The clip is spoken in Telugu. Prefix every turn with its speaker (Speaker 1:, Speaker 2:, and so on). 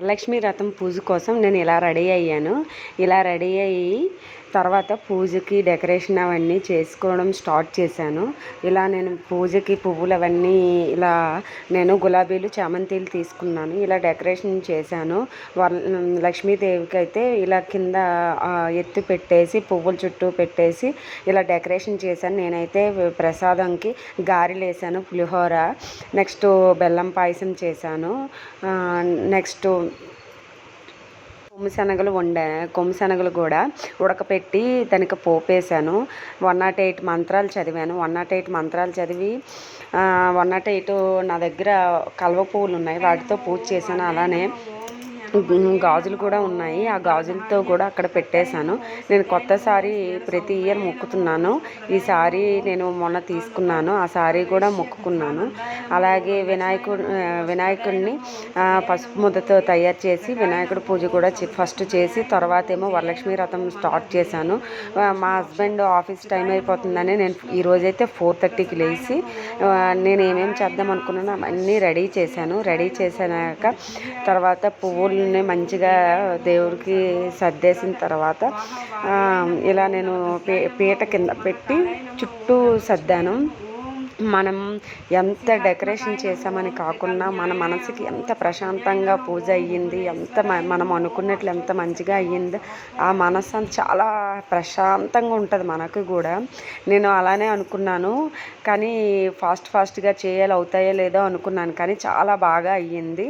Speaker 1: వరలక్ష్మి రథం పూజ కోసం నేను ఇలా రెడీ అయ్యాను. ఇలా రెడీ అయ్యి తర్వాత పూజకి డెకరేషన్ అవన్నీ చేసుకోవడం స్టార్ట్ చేశాను. ఇలా నేను పూజకి పువ్వులు అవన్నీ ఇలా నేను గులాబీలు చామంతిలు తీసుకున్నాను. ఇలా డెకరేషన్ చేశాను. వర లక్ష్మీదేవికి అయితే ఇలా కింద ఎత్తు పెట్టేసి పువ్వుల చుట్టూ పెట్టేసి ఇలా డెకరేషన్ చేశాను. నేనైతే ప్రసాదంకి గారెలు వేసాను పులిహోర నెక్స్ట్ బెల్లం పాయసం చేశాను. నెక్స్ట్ కొమ్మశనగలు వండా కొమ్మశనగలు కూడా ఉడకపెట్టి దానికి పోపేశాను. వన్ నాట్ ఎయిట్ మంత్రాలు చదివాను. వన్ నాట్ ఎయిట్ మంత్రాలు చదివి వన్ నాట్ ఎయిట్ నా దగ్గర కల్వ పువ్వులు ఉన్నాయి. వాటితో పూజ చేశాను. అలానే గాజులు కూడా ఉన్నాయి. ఆ గాజులతో కూడా అక్కడ పెట్టేశాను. నేను కొత్త సారీ ప్రతి ఇయర్ మొక్కుతున్నాను. ఈ సారీ నేను మొన్న తీసుకున్నాను. ఆ సారీ కూడా మొక్కుకున్నాను. అలాగే వినాయకుడు వినాయకుడిని పసుపు ముద్దతో తయారు చేసి వినాయకుడు పూజ కూడా ఫస్ట్ చేసి తర్వాత ఏమో వరలక్ష్మి రథం స్టార్ట్ చేశాను. మా హస్బెండ్ ఆఫీస్ టైం అయిపోతుందని నేను ఈరోజైతే ఫోర్ థర్టీకి లేచి నేను ఏమేమి చేద్దాం అనుకున్నానో అన్నీ రెడీ చేశాను. రెడీ చేశాక తర్వాత పువ్వులు పువ్వుల్ని మంచిగా దేవుడికి సర్దేసిన తర్వాత ఇలా నేను పీ పీట కింద పెట్టి చుట్టూ సర్దాను. మనం ఎంత డెకరేషన్ చేసామని కాకుండా మన మనసుకి ఎంత ప్రశాంతంగా పూజ అయ్యింది ఎంత మనం అనుకున్నట్లు ఎంత మంచిగా అయ్యింది ఆ మనసు చాలా ప్రశాంతంగా ఉంటుంది మనకు కూడా. నేను అలానే అనుకున్నాను. కానీ ఫాస్ట్ ఫాస్ట్గా చేయాలి అవుతాయో లేదో అనుకున్నాను. కానీ చాలా బాగా అయ్యింది.